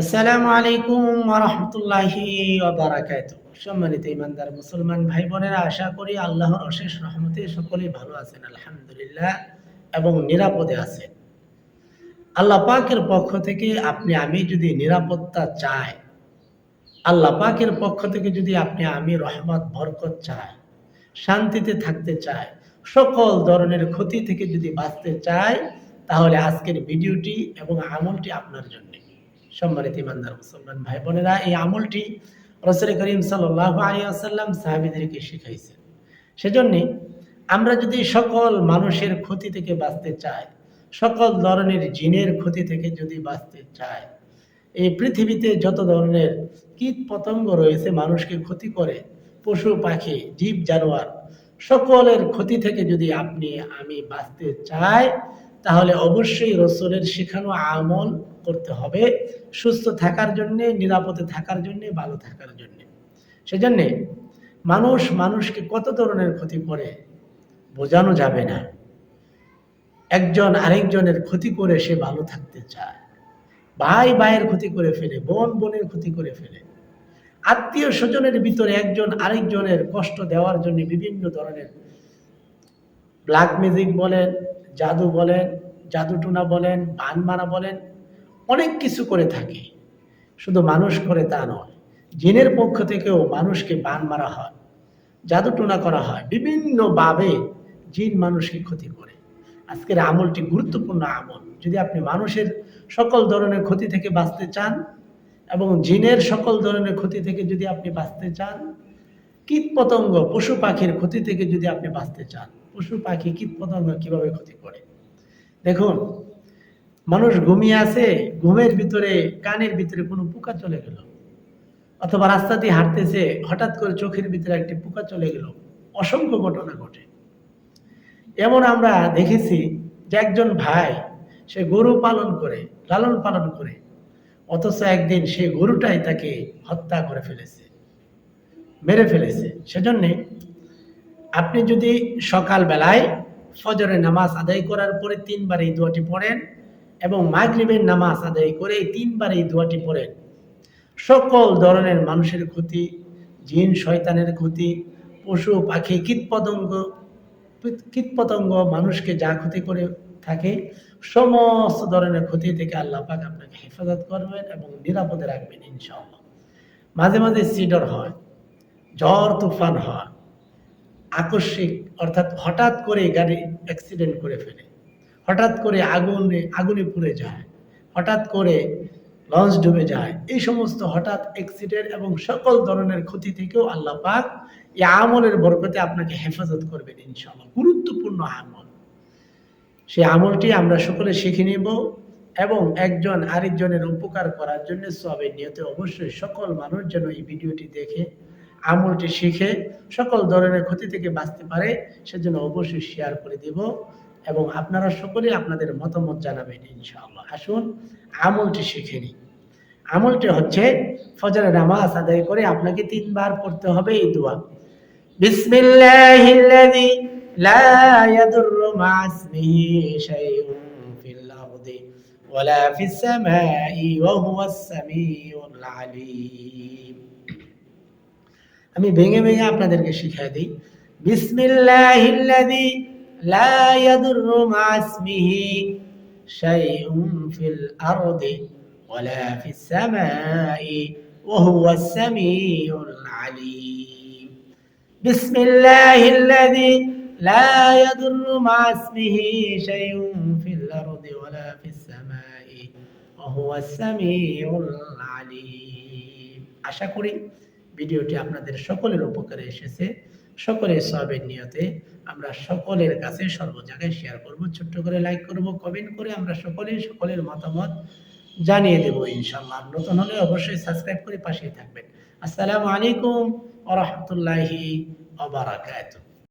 আসসালামু আলাইকুম ওরহমতুল্লাহি ওবারাকাত সম্মানিত ইমানদার মুসলমান ভাই বোনেরা আশা করি আল্লাহর অশেষ রহমতে সকলেই ভালো আছেন, আলহামদুলিল্লাহ, এবং নিরাপদে আছেন। আল্লাহ পাকের পক্ষ থেকে আপনি, আমি যদি নিরাপত্তা চাই, আল্লাহ পাকের পক্ষ থেকে যদি আপনি, আমি রহমত, বরকত চাই, শান্তিতে থাকতে চাই, সকল ধরনের ক্ষতি থেকে যদি বাঁচতে চাই, তাহলে আজকের ভিডিওটি এবং আমলটি আপনার জন্য। সম্মানিত ইমানদার মুসলমান ভাই বোনেরা এই আমলটি রসুল করিম সাল্লাহ আলী আসাল্লাম সাহাবিদেরকে শিখাইছেন। সেজন্যে আমরা যদি সকল মানুষের ক্ষতি থেকে বাঁচতে চাই, সকল ধরনের জিনের ক্ষতি থেকে যদি বাঁচতে চাই, এই পৃথিবীতে যত ধরনের কীট পতঙ্গ রয়েছে, মানুষকে ক্ষতি করে, পশু, পাখি, জীব, জানোয়ার, সকলের ক্ষতি থেকে যদি আপনি, আমি বাঁচতে চাই তাহলে অবশ্যই রসুলের শেখানো আমল করতে হবে সুস্থ থাকার জন্যে, নিরাপদে থাকার জন্যে, ভালো থাকার জন্যে। সেজন্যে মানুষ মানুষকে কত ধরনের ক্ষতি করে বোঝানো যাবে না। একজন আরেকজনের ক্ষতি করে সে ভালো থাকতে চায়। ভাই ভাইয়ের ক্ষতি করে ফেলে, বোন বোনের ক্ষতি করে ফেলে। আত্মীয় স্বজনের ভিতরে একজন আরেকজনের কষ্ট দেওয়ার জন্য বিভিন্ন ধরনের ব্ল্যাক মিউজিক বলেন জাদু বলেন, জাদুটুনা বলেন বান মারা বলেন, অনেক কিছু করে থাকে। শুধু মানুষ করে তা নয়, জিনের পক্ষ থেকেও মানুষকে বান মারা হয়, জাদুটুনা করা হয়, বিভিন্নভাবে জিন মানুষকে ক্ষতি করে। আজকের আমলটি গুরুত্বপূর্ণ আমল। যদি আপনি মানুষের সকল ধরনের ক্ষতি থেকে বাঁচতে চান এবং জিনের সকল ধরনের ক্ষতি থেকে যদি আপনি বাঁচতে চান কীট পতঙ্গ পশু পাখির ক্ষতি থেকে যদি আপনি বাঁচতে চান পশু পাখি কীট পতঙ্গ কীভাবে ক্ষতি করে? দেখুন, মানুষ ঘুমিয়ে আছে, ঘুমের ভিতরে, কানের ভিতরে কোনো পোকা চলে গেল। অথবা রাস্তা দিয়ে হাঁটতেছে, হঠাৎ করে চোখের ভিতরে একটি পোকা চলে গেল। অসংখ্য ঘটনা ঘটে। এমন আমরা দেখেছি যে একজন ভাই, সে গরু পালন করে, লালন পালন করে। অথচ একদিন সে গরুটাই তাকে হত্যা করে ফেলেছে, মেরে ফেলেছে। সেজন্যে আপনি যদি সকাল বেলায় ফজরের নামাজ আদায় করার পরে তিনবার এই দোয়াটি পড়েন এবং মাগরিবের নামাজ আদায় করে তিনবার এই দোয়াটি পড়েন, সকল ধরনের মানুষের ক্ষতি, জিন, শয়তানের ক্ষতি, পশু, পাখি, কীটপতঙ্গ কীটপতঙ্গ মানুষকে যা ক্ষতি করে থাকে, সমস্ত ধরনের ক্ষতি থেকে আল্লাহ পাক আপনাকে হেফাজত করবেন এবং নিরাপদে রাখবেন ইনশাআল্লাহ। মাঝে মাঝে সিডর হয় ঝড় তুফান হয় আকস্মিক, অর্থাৎ হঠাৎ করে গাড়ি অ্যাক্সিডেন্ট করে ফেলে। হঠাৎ করে আগুনে আগুনে পুড়ে যায়। হঠাৎ করে লঞ্চ ডুবে যায়। এই সমস্ত হঠাৎ অ্যাক্সিডেন্ট এবং সকল ধরনের ক্ষতি থেকেও আল্লাহ পাক এই আমলের বরকতে আপনাকে হেফাজত করবেন ইনশাআল্লাহ। গুরুত্বপূর্ণ আমল। সেই আমলটি আমরা সকলে শিখে নেব এবং একজন আরেকজনের উপকার করার জন্য সবের নিয়তে অবশ্যই সকল মানুষ যেন এই ভিডিওটি দেখে আমলটি শিখে সকল ধরনের ক্ষতি থেকে বাঁচতে পারে, সেজন্য অবশ্যই শেয়ার করে দিব এবং আপনারা সকলে আপনাদের মতামত জানাবেন, ইনশাআল্লাহ। আসুন, আমলটি শিখে নিই। আমলটি হচ্ছে ফজরের নামাজ আদায় করে আপনাকে তিনবার পড়তে হবে এই দোয়া। বিসমিল্লাহিল্লাযী লা ইয়াদুররু মা ইসমিহি শাইউন ফিল আরদি ওয়ালা ফিস সামাই ওয়া হুয়াস সামিউল আলীম। আমি ভেঙে ভেঙে আপনাদেরকে শিখিয়ে দিই বিসমিল্লাহিল্লাযী লা ইয়াদুররু মা'আসমিহি শাইউম ফিল আরদি ওয়ালা ফিস সামাই ওয়া হুয়াস সামিউল আলীম বিসমিল্লাহিল্লাযী لا يضر مع اسمه شيء في الأرض ولا في السماء وهو السميع العليم আশা ভিডিওটি আপনাদের সকলের উপকারে এসেছে। সকলের সবের নিয়তে আমরা সকলের কাছে সর্ব জায়গায় শেয়ার করব। ছোট্ট করে লাইক করব কমেন্ট করে আমরা সকলে সকলের মতামত জানিয়ে দেব ইনশাল্লাহ নতুন হলে অবশ্যই সাবস্ক্রাইব করে পাশেই থাকবেন। আসসালামু আলাইকুম আ রহমতুল্লাহি ওয়া বারাকাতুহু।